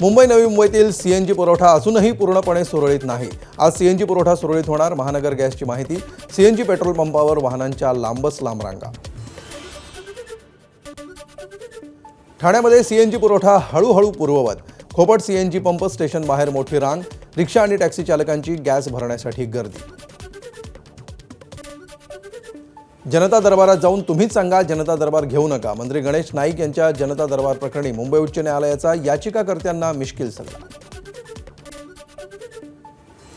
मुंबई नवी मुंबईतील सीएनजी पुरवठा अजूनही पूर्णपणे सुरळीत नाही. आज सीएनजी पुरवठा सुरळीत होणार महानगर गॅसची माहिती सीएनजी पेट्रोल पंपावर वाहनांच्या लांबच लांब रांगा. ठाण्यामध्ये सीएनजी पुरवठा हळूहळू पूर्ववत. खोपट सीएनजी पंप स्टेशन बाहेर मोठी रांग रिक्षा आणि टॅक्सी चालकांची गॅस भरण्यासाठी गर्दी. जनता दरबारात जाऊन तुम्हीच सांगा जनता दरबार घेऊ नका. मंत्री गणेश नाईक यांच्या जनता दरबार प्रकरणी मुंबई उच्च न्यायालयाचा याचिकाकर्त्यांना मिश्किल सल्ला.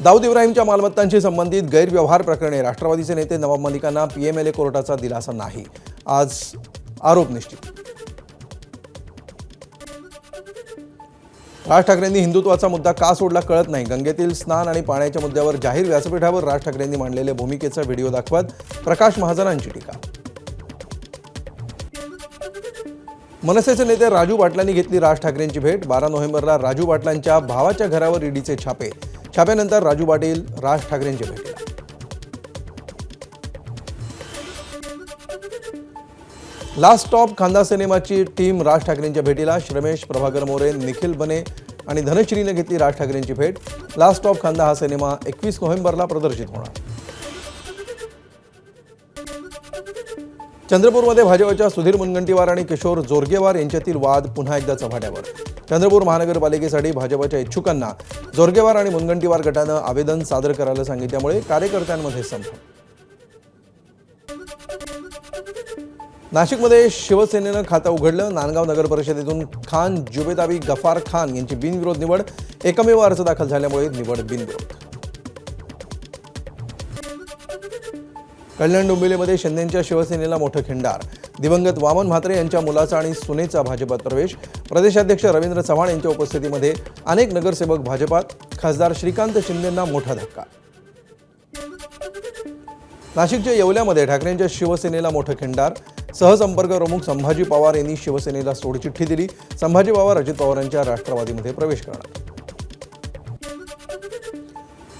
दाऊद इब्राहिमच्या मालमत्तांशी संबंधित गैरव्यवहार प्रकरणी राष्ट्रवादीचे नेते नवाब मलिकांना पीएमएलए कोर्टाचा दिलासा नाही. आज आरोप निश्चित. राज ठाकरेंनी हिंदुत्वाचा मुद्दा का सोडला कळत नाही? गंगेतील स्नान आणि पाण्याच्या मुद्द्यावर जाहीर व्यासपीठावर राज ठाकरेंनी मांडलेल्या भूमिकेचा व्हिडिओ दाखवत प्रकाश महाजनांची टीका. मनसेचे नेते राजू पाटलांनी घेतली राज ठाकरेंची भेट. बारा नोव्हेंबरला राजू बाटलांच्या भावाच्या घरावर ईडीचे छापे. छाप्यानंतर राजू पाटील राज ठाकरेंची भेट. लास्ट स्टॉप खांदा सिनेमाची टीम राज ठाकरेंच्या भेटीला. श्रमेश प्रभाकर मोरे निखिल बने आणि धनश्रीने घेतली राज ठाकरेंची भेट. लास्ट स्टॉप खांदा हा सिनेमा एकवीस नोव्हेंबरला प्रदर्शित होणार. चंद्रपूरमध्ये भाजपच्या सुधीर मुनगंटीवार आणि किशोर जोरगेवार यांच्यातील वाद पुन्हा एकदा चव्हाट्यावर. चंद्रपूर महानगरपालिकेसाठी भाजपच्या इच्छुकांना जोरगेवार आणि मुनगंटीवार गटानं आवेदन सादर करायला सांगितल्यामुळे कार्यकर्त्यांमध्ये संप नाशिकमध्ये शिवसेनेनं खातं उघडलं. नांदगाव नगर परिषदेतून खान जुबेदाबी गफार खान यांची बिनविरोध निवड. एकमेव अर्ज दाखल झाल्यामुळे निवड बिनविरोध. कल्याण डोंबिवलीमध्ये शिंदेच्या शिवसेनेला मोठं खिंडार. दिवंगत वामन म्हात्रे यांच्या मुलाचा आणि सुनेचा भाजपात प्रवेश. प्रदेशाध्यक्ष रवींद्र चव्हाण यांच्या उपस्थितीमध्ये अनेक नगरसेवक भाजपात. खासदार श्रीकांत शिंदेंना मोठा धक्का. नाशिकच्या येवल्यामध्ये ठाकरेंच्या शिवसेनेला मोठं खिंडार. सहसंपर्क प्रमुख संभाजी पवार यांनी शिवसेनेला सोडचिठ्ठी दिली. संभाजी पवार अजित पवारांच्या राष्ट्रवादीमध्ये प्रवेश करणार.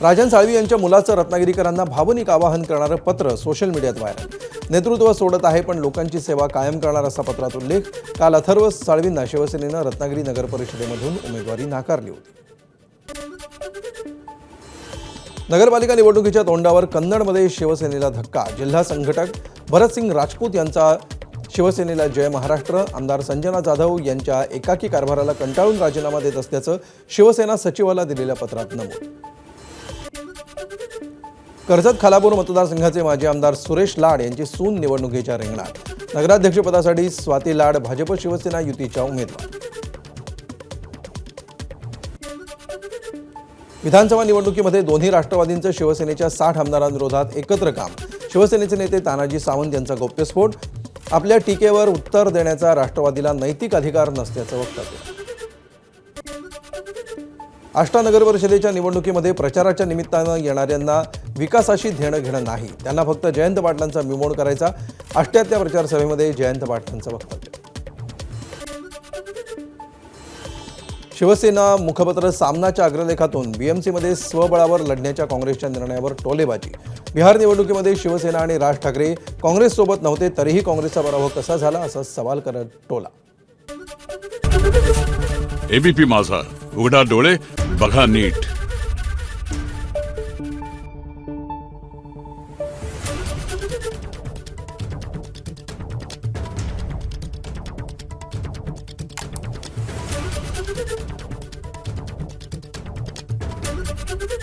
राजन साळवी यांच्या मुलाचं रत्नागिरीकरांना भावनिक आवाहन करणारं पत्र सोशल मीडियात व्हायरल. नेतृत्व सोडत आहे पण लोकांची सेवा कायम करणार असा पत्रात उल्लेख काल अथर्व साळवींना शिवसेनेनं रत्नागिरी नगर परिषदेमधून उमेदवारी नाकारली होती. नगरपालिका निवडणुकीच्या तोंडावर कन्नडमध्ये शिवसेनेला धक्का जिल्हा संघटक भरतसिंग राजपूत यांचा शिवसेनेला जय महाराष्ट्र. आमदार संजना जाधव यांच्या एकाकी कारभाराला कंटाळून राजीनामा देत असल्याचं शिवसेना सचिवाला दिलेल्या पत्रात नमूद. कर्जत खालापूर मतदारसंघाचे माजी आमदार सुरेश लाड यांची सून निवडणुकीच्या रिंगणात. नगराध्यक्षपदासाठी स्वाती लाड भाजप शिवसेना युतीच्या उमेदवार. विधानसभा निवडणुकीमध्ये दोन्ही राष्ट्रवादींचं शिवसेनेच्या साठ आमदारांविरोधात एकत्र काम. शिवसेनेचे नेते तानाजी सावंत यांचा गौप्यस्फोट. आपल्या टीकेवर उत्तर देण्याचा राष्ट्रवादीला नैतिक अधिकार नसल्याचं वक्तव्य. आष्टा नगर परिषदेच्या निवडणुकीमध्ये प्रचाराच्या निमित्तानं येणाऱ्यांना विकासाशी देणं घेणं नाही. त्यांना फक्त जयंत पाटलांचा मिमोड करायचा. आष्ट्यातल्या प्रचारसभेमध्ये जयंत पाटलांचं वक्तव्य. शिवसेना मुखपत्र सामनाच्या अग्रलेखातून बीएमसीमध्ये स्वबळावर लढण्याच्या काँग्रेसच्या निर्णयावर टोलेबाजी. बिहार निवडणुकीमध्ये शिवसेना आणि राज ठाकरे काँग्रेससोबत नव्हते तरीही काँग्रेसचा पराभव कसा झाला असा सवाल करत टोला. एबीपी माझा उघडा डोळे बघा नीट.